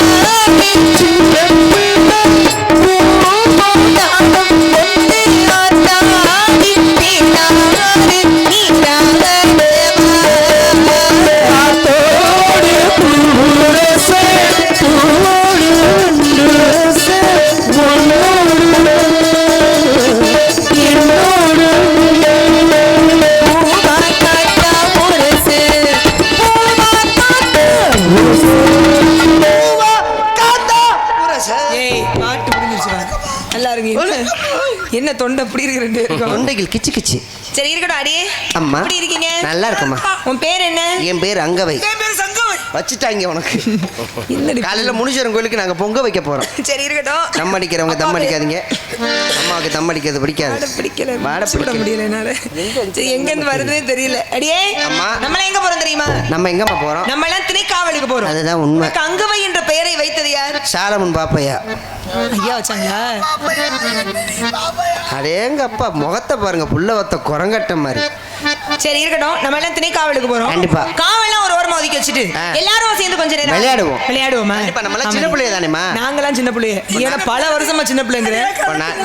to take me பாட்டு முடிஞ்சிருச்சு நல்லா இருக்கு என்ன தொண்டை அப்படி இருக்கு ரெண்டு தொண்டைகள் கிச்சு கிச்சு. சரி இருக்கட்டும் அடி அம்மா எப்படி இருக்கீங்க? நல்லா இருக்குமா உன் பேர் என்ன? என் பேர் அங்கவை. என் பேர் சங்கவை வச்சுட்டாங்க உனக்கு. காலையில முனீஸ்வரன் கோயிலுக்கு நாங்க பொங்க வைக்க போறோம். சரி இருக்கட்டும். தம் அடிக்கிறவங்க தம் அடிக்காதீங்க. அம்மாவுக்கு தம் அடிக்கிறது பிடிக்காது. பிடிக்கல. வாடை சுட பிடிக்கல. முடியல என்னால. எங்க இருந்து வருதுன்னே தெரியல. அடியே அம்மா. நம்மள எங்க போறோம் தெரியுமா? நம்ம எங்கம்மா போறோம்? நம்ம எல்லாம் திணைக்காவலுக்கு போறோம். அதுதான் உண்மை. அங்கவை என்ற பெயரை வைத்தது யார்? சாலமன் பாப்பையா. ஐயா வச்சாங்களா அடேங்க அப்பா முகத்தை பாருங்க புள்ள வத்த குரங்கட்ட மாதிரி சரி இருக்கட்டும் நம்ம எல்லாம் திணைக்காவலுக்கு போறோம் கண்டிப்பா. காவெல்லாம் ஒரு ஓரமா ஒதுக்கி வச்சுட்டு. எல்லாரும் சேர்ந்து கொஞ்ச நேரம் விளையாடுவோம். விளையாடுவோமா கண்டிப்பா, நம்மலாம் சின்ன. பிள்ளைய தானேம்மா? நாங்கெல்லாம் சின்ன பிள்ளைய ஏன்னா பல வருஷமா சின்ன பிள்ளைங்கிற நான்